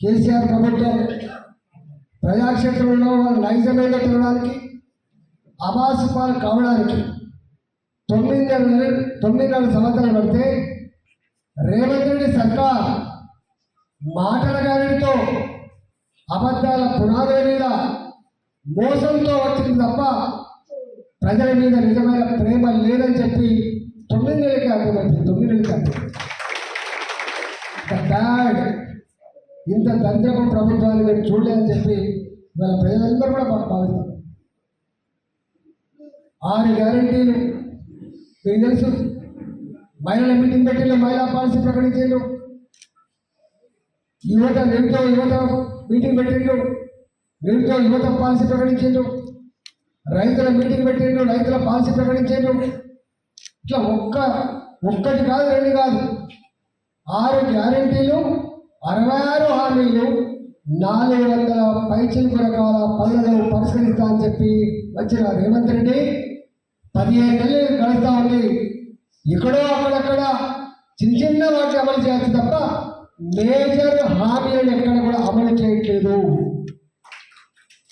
కేసీఆర్ ప్రభుత్వం ప్రజాక్షేత్రంలో నైజమైన తినడానికి అబాసు పాలు కావడానికి తొమ్మిదిన్నర తొమ్మిదిన్నర సంవత్సరాలు పడితే రేవంత్ రెడ్డి సర్కార్ మాటల గారితో అబద్ధాల పునాదుల మీద మోసంతో వచ్చింది తప్ప ప్రజల మీద నిజమైన ప్రేమ లేదని చెప్పి తొమ్మిది నెలలకి అర్థమైంది తొమ్మిది నెలలకి అర్థమైంది బ్యాడ్ ఇంత దరిద్రపు ప్రభుత్వాన్ని మేము చూడలేదని చెప్పి ఇవాళ ప్రజలందరూ కూడా భా- భావిస్తారు. ఆరు గ్యారంటీలు మీకు తెలుసు మహిళల మీటింగ్ పెట్టిన మహిళా పాలసీ ప్రకటించారు యువత నిరుతో యువత మీటింగ్ పెట్టిండు నిరుతో యువత పాలసీ ప్రకటించిండు రైతుల మీటింగ్ పెట్టిండు రైతుల పాలసీ ప్రకటించిండు ఇట్లా ఒక్క ఒక్కటి కాదు రెండు కాదు. ఆరు గ్యారంటీలు అరవై ఆరు హామీలు నాలుగు వందల పైచిలుకు రకాల పనులను పరిష్కరిస్తా అని చెప్పి వచ్చిన రేవంత్ రెడ్డి పదిహేను నెలలు గడుస్తూ ఉంది ఇక్కడో అక్కడక్కడ చిన్న చిన్న వాటి అమలు చేయొచ్చు తప్ప మేజర్ హామీలను ఎక్కడ కూడా అమలు చేయట్లేదు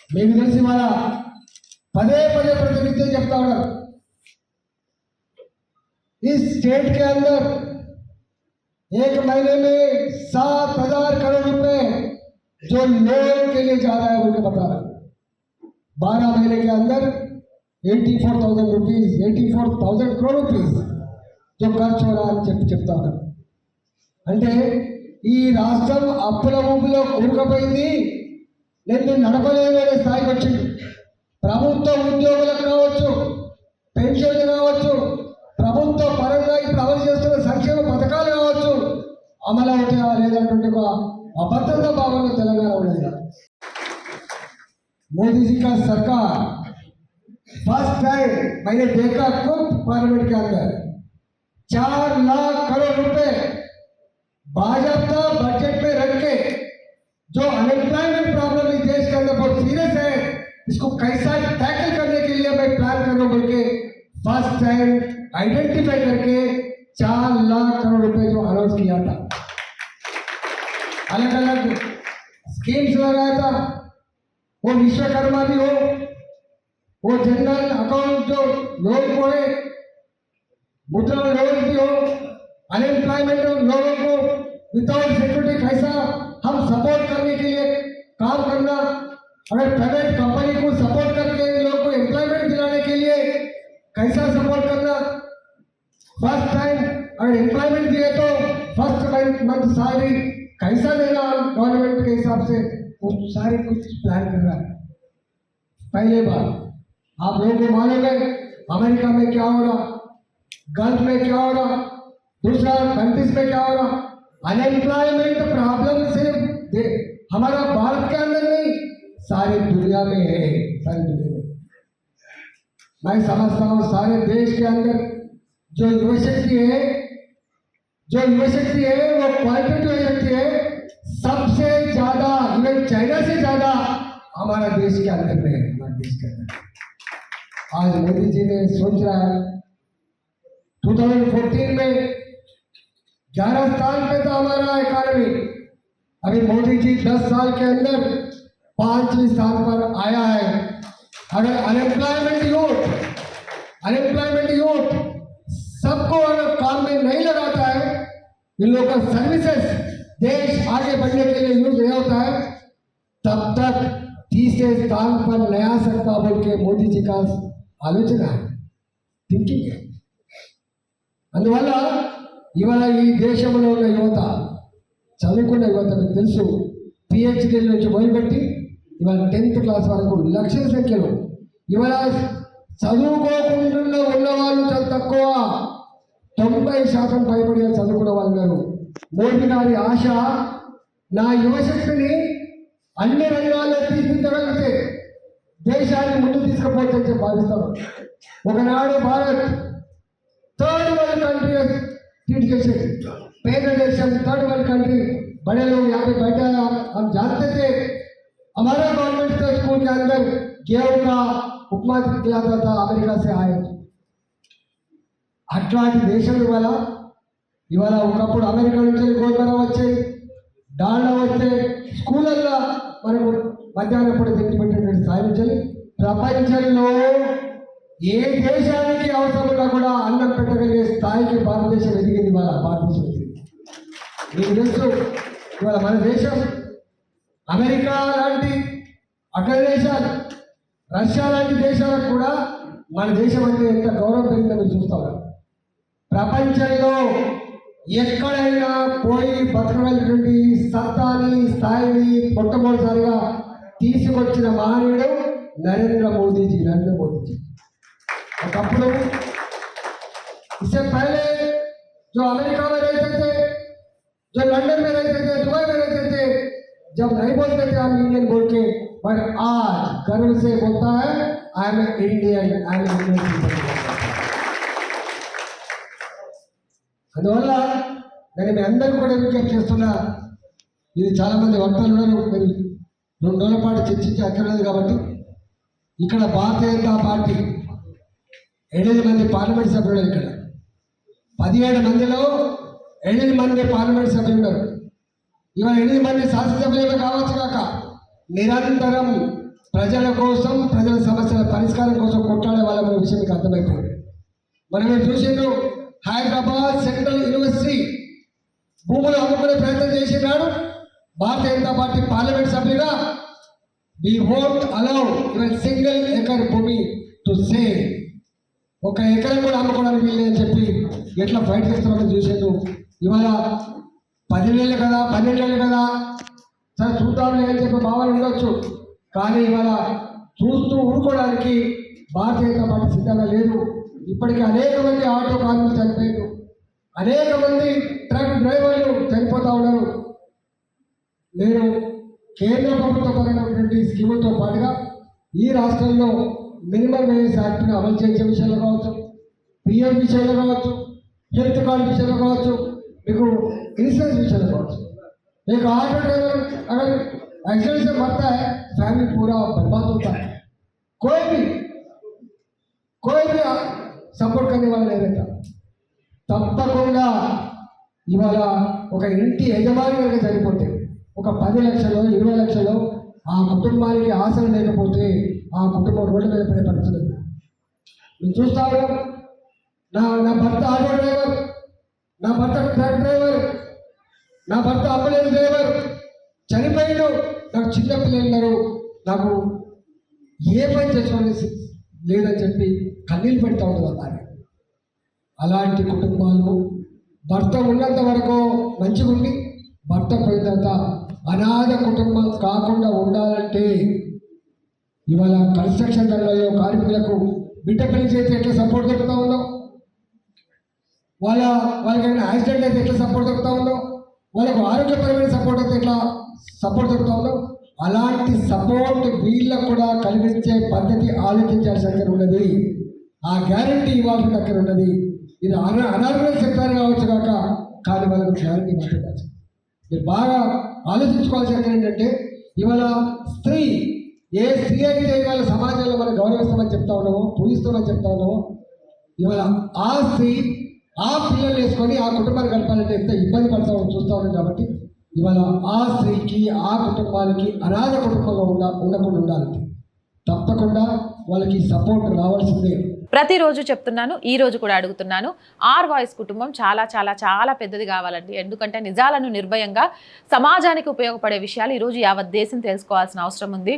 మీకు తెలిసి మన పదే పదే ప్రతినిత్యం చెప్తా ఉన్నారు इस स्टेट के अंदर एक महीने में सात हजार करोड़ रुपए जो लोन के लिए जा रहा है उनको बता रहा है बारह महीने के अंदर eighty four thousand rupees eighty four thousand crore rupees जो ఖర్చు हो रहा అని చెప్పి చెప్తా ఉన్నారు అంటే ఈ రాష్ట్రం అప్పుల ఊపిలో కూరుకుపోయింది నేను దీన్ని నడపలేను అనే స్థాయికి వచ్చింది ప్రభుత్వ ఉద్యోగులకు కావచ్చు పెన్షన్లు కావచ్చు ప్రభుత్వ పరంగా ఇప్పుడు అమలు చేస్తున్న సంక్షేమ పథకాలు కావచ్చు అమలు అవుతాయా లేదన్నటువంటి ఒక అభద్రత భావంలో తెలంగాణ ఉండేది मोदी जी का सरकार फर्स्ट टाइम मैंने देखा खुद पार्लियामेंट के अंदर चार लाख करोड़ रुपए भाजपा बजट में रख के जो अनएम्प्लॉयमेंट प्रॉब्लम इस देश के अंदर बहुत सीरियस है इसको कैसा टैकल करने के लिए मैं प्लान कर रहा हूं बोल के फ़र्स्ट टाइम आइडेंटिफाई करके चार लाख करोड़ रुपए जो अनाउंस किया था। अलग अलग स्कीम्स लगाया था। वो विश्वकर्मा भी हो, वो जनरल अकाउंट जो लोन को है, मुद्रा लोन भी हो अनएम्प्लॉयमेंट लोगों को विदाउट सिक्योरिटी कैसा हम सपोर्ट करने के लिए काम करना, अगर प्राइवेट कंपनी को सपोर्ट करके लोगों को एम्प्लॉयमेंट दिलाने के लिए कैसा सपोर्ट करना? फ़र्स्ट टाइम अगर एम्प्लॉयमेंट दिए तो फ़र्स्ट मंथ सैलरी कैसा देना गवर्नमेंट के हिसाब से? वो सारे कुछ प्लान कर रहा है। पहले बार आप लोगों को मालूम है, अमेरिका में क्या हो रहा? गल्फ में क्या हो रहा? दूसरा कंट्रीज़ में क्या हो रहा? अनएम्प्लॉयमेंट प्रॉब्लम सिर्फ़ हमारा भारत के अंदर नहीं, सारी दुनिया में है, सारी दुनिया में। मैं समझता हूँ सारे देश के अंदर जो यूनिवर्सिटी है, जो यूनिवर्सिटी है, वो क्वालिटेटिव यूनिवर्सिटी है, सबसे ज़्यादा इवन चाइना से ज़्यादा हमारा देश के अंदर में हमारे देश के अंदर आज मोदी जी ने सोच रहा है 2014 में 11 साल पे था हमारा इकॉनमी अभी मोदी जी 10 साल के अंदर पांचवी स्थान पर आया है। अगर अनएम्प्लॉयमेंट यूथ अनएम्प्लॉयमेंट यूथ सबको अगर काम में नहीं लगाता है इन लोगों का सर्विसेज देश आगे बढ़ने के लिए यूज नहीं होता है तब तक तीसरे स्थान पर नहीं आ सकता बोल के मोदी जी का आलोचना है థింకింగ్ అందువల్ల ఇవాళ ఈ దేశంలో ఉన్న యువత చదువుకున్న యువత మీకు తెలుసు పిహెచ్డీ నుంచి మొదలుపెట్టి ఇవాళ టెన్త్ క్లాస్ వరకు లక్షల సంఖ్యలో ఇవాళ చదువుకోకుండా ఉన్నవాళ్ళు చాలా తక్కువ. తొంభై శాతం భయపడి చదువుకున్న వాళ్ళు గారు మోడీ గారి ఆశ నా యువశక్తిని అన్ని రంగాల్లో తీర్చిదిద్దగలిగితే దేశాన్ని ముందు తీసుకుపోతే భావిస్తాం. ఒకనాడు Bharat third world country treat చేసేది పేద దేశం థర్డ్ వరల్డ్ కంట్రీ బడేలో యాభై బయట జాగ్రత్త हमारा गवर्नमेंट के स्कूल के अंदर गेहूं का उपमा खिलाता था अमेरिका से आए అట్లాంటి దేశం ఇవాళ ఇవాళ ఒకప్పుడు అమెరికా నుంచి గోధుమ వచ్చాయి డాల్డా వచ్చే స్కూళ్ళల్లో మనకు మధ్యాహ్నం పూట తిండి పెట్టేటువంటి స్థాయి నుంచి ప్రపంచంలో ఏ దేశానికి అవసరం ఉన్నా కూడా అన్నం పెట్టగలిగే స్థాయికి భారతదేశం ఎదిగింది ఇవాళ భారతదేశం ఎదిగింది మీకు తెలుసు ఇవాళ మన దేశం అమెరికా లాంటి అగ్ర దేశాలు రష్యా లాంటి దేశాలకు కూడా మన దేశం అంటే ఎంత గౌరవం పెరిగిందో మీరు చూస్తా ఉన్నారు ప్రపంచంలో ఎక్కడైనా పోయి బతకగలిగినటువంటి సత్తాని స్థాయిని మొట్టమొదటిసారిగా తీసుకొచ్చిన మహనీయుడు నరేంద్ర మోదీజీ నరేంద్ర మోదీజీ ఒకప్పుడు इससे पहले जो अमेरिका में रहते थे जो लंदन में रहते थे दुबई में रहते थे जब नहीं बोलते थे हम इंडियन बोल के पर आज गर्व से बोलता है I am Indian I am Indian అందువల్ల నేను మీ అందరికీ కూడా విజ్ఞప్తి చేస్తున్నా ఇది చాలా మంది వక్తలు ఉన్నారు మరి రెండు రోజుల పాటు చర్చించి అక్కర్లేదు కాబట్టి ఇక్కడ భారతీయ జనతా పార్టీ ఎనిమిది మంది పార్లమెంట్ సభ్యులు ఉన్నారు ఇక్కడ పదిహేడు మందిలో ఎనిమిది మంది పార్లమెంట్ సభ్యులు ఉన్నారు ఇవాళ ఎనిమిది మంది శాసనసభ్యులు కావచ్చు కాక? నిరంతరం ప్రజల కోసం ప్రజల సమస్యల పరిష్కారం కోసం కొట్లాడే వాళ్ళ విషయం మీకు అర్థమైపోయింది. మరి చూసిండు హైదరాబాద్ సెంట్రల్ యూనివర్సిటీ భూములు అమ్ముకునే ప్రయత్నం చేసినాడు భారతీయ జనతా పార్టీ పార్లమెంట్ సభ్యులుగా we won't allow even single acre భూమి టు సే ఒక ఎకరం కూడా అమ్ముకోవడానికి వీలు అని చెప్పి ఎట్లా ఫైట్ చేస్తున్నామని చూసేందుకు ఇవాళ పదివేలు కదా పన్నెండేళ్ళు కదా. సరే చూద్దాంలే అని చెప్పి భావన ఉండొచ్చు. కానీ ఇవాళ చూస్తూ ఊరుకోవడానికి భారతీయ జనతా పార్టీ సిద్ధంగా లేదు. ఇప్పటికీ అనేక మంది ఆటో కార్మికులు చనిపోయారు. అనేక మంది ట్రక్ డ్రైవర్లు చనిపోతూ ఉన్నారు. నేను కేంద్ర ప్రభుత్వ పరమైనటువంటి స్కీములతో పాటుగా ఈ రాష్ట్రంలో మినిమం వేజెస్ యాక్ట్ని అమలు చేసే విషయంలో కావచ్చు పిఎం విషయంలో కావచ్చు హెల్త్ కార్డు విషయంలో కావచ్చు మీకు ఇన్సూరెన్స్ విషయంలో కావచ్చు एक ऑटो ड्राइवर अगर एक्सीडेंट से मरता है फैमिली पूरा बर्बाद होता है कोई भी कोई भी సపోర్ట్ करने वाला नहीं रहता తప్పకుండా ఇవాళ ఒక ఇంటి యజమాని కనుక చనిపోతే ఒక పది లక్షలు ఇరవై లక్షలు ఆ కుటుంబానికి ఆశలు లేకపోతే ఆ కుటుంబం రోడ్డు మీద పడే పరిస్థితి ఉంది. నేను చూస్తా ఉన్నాం నా నా భర్త ఆటో డ్రైవర్ నా భర్త ట్రక్ డ్రైవర్. నా భర్త అంబులెన్స్ డ్రైవర్. చనిపోయాడు. నాకు చిన్న పిల్లలున్నారు నాకు ఏ పని చేసుకోవాలి లేదని చెప్పి కన్నీళ్ళు పెడతా ఉండదు అలాంటి కుటుంబాలు భర్త ఉన్నంత వరకు మంచిగా ఉండి భర్త పోయిన తర్వాత అనాథ కుటుంబం కాకుండా ఉండాలంటే ఇవాళ కన్స్ట్రక్షన్ రంగంలో కార్మికులకు బిడ్డ పెళ్ళి చేసి ఎట్లా సపోర్ట్ దొరుకుతా ఉందో వాళ్ళ వాళ్ళకైనా యాక్సిడెంట్ అయితే ఎట్లా సపోర్ట్ దొరుకుతా ఉందో? వాళ్ళకు ఆరోగ్యపరమైన సపోర్ట్ అయితే ఎట్లా సపోర్ట్ దొరుకుతా ఉందో? అలాంటి సపోర్ట్ వీళ్ళకు కూడా కలిగించే పద్ధతి ఆలోచించాల్సిన దగ్గర ఉన్నది. ఆ గ్యారంటీ ఇవ్వాల్సిన దగ్గర ఉన్నది. ఇది అన అనార్గనైజ్ చెప్తారు కావచ్చు కాక కానీ వాళ్ళకు గ్యారంటీ ఇవ్వాలి మీరు బాగా ఆలోచించుకోవాల్సిన దగ్గర ఏంటంటే ఇవాళ స్త్రీ ఏ స్త్రీ అయితే ఇవాళ సమాజంలో మనం గౌరవిస్తామని చెప్తా ఉన్నామో పూజిస్తామని చెప్తా ఉన్నామో ఇవాళ ఆ స్త్రీ ఆ పిల్లలు వేసుకొని ఆ కుటుంబాన్ని గడపాలంటే ఎంత ఇబ్బంది పడతామో చూస్తా ఉన్నాం కాబట్టి ఇవాళ ఆ స్త్రీకి ఆ కుటుంబానికి అనాథ కుటుంబంలో ఉండ ఉండకుండా ఉండాలంటే తప్పకుండా వాళ్ళకి సపోర్ట్ రావాల్సిందే. ప్రతిరోజు చెప్తున్నాను ఈ రోజు కూడా అడుగుతున్నాను. ఆర్ వాయిస్ కుటుంబం చాలా చాలా చాలా పెద్దది కావాలండి. ఎందుకంటే నిజాలను నిర్భయంగా సమాజానికి ఉపయోగపడే విషయాలు ఈరోజు యావత్ దేశం తెలుసుకోవాల్సిన అవసరం ఉంది.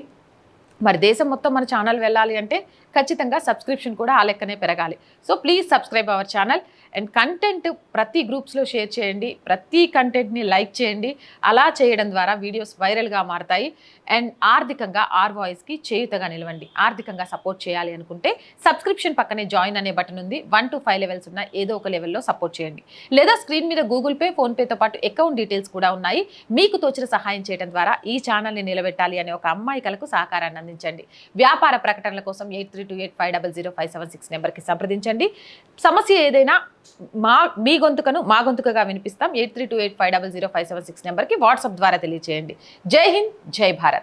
మరి దేశం మొత్తం మన ఛానల్ వెళ్ళాలి అంటే ఖచ్చితంగా సబ్స్క్రిప్షన్ కూడా ఆ లెక్కనే పెరగాలి. So please subscribe our channel and content ప్రతి గ్రూప్స్లో షేర్ చేయండి. ప్రతి కంటెంట్ని లైక్ చేయండి. అలా చేయడం ద్వారా వీడియోస్ వైరల్గా మారతాయి. అండ్ ఆర్థికంగా ఆర్ వాయిస్కి చేయుతగా నిలవండి. ఆర్థికంగా సపోర్ట్ చేయాలి అనుకుంటే సబ్స్క్రిప్షన్ పక్కనే జాయిన్ అనే బటన్ ఉంది. వన్ టు ఫైవ్ లెవెల్స్ ఉన్న ఏదో ఒక లెవెల్లో సపోర్ట్ చేయండి. లేదా స్క్రీన్ మీద గూగుల్ పే ఫోన్పేతో పాటు అకౌంట్ డీటెయిల్స్ కూడా ఉన్నాయి. మీకు తోచిన సహాయం చేయడం ద్వారా ఈ ఛానల్ని నిలబెట్టాలి అనే ఒక అమ్మాయి కలకు సహకారాన్ని అందించండి. వ్యాపార ప్రకటనల కోసం eight three two eight five double zero five seven six నెంబర్కి సంప్రదించండి. సమస్య ఏదైనా మా మీ గొంతుకను మా గొంతుకగా వినిపిస్తాం. Eight three two eight five double zero five seven six నెంబర్కి వాట్సాప్ ద్వారా తెలియజేయండి జై హింద్ జై భారత్.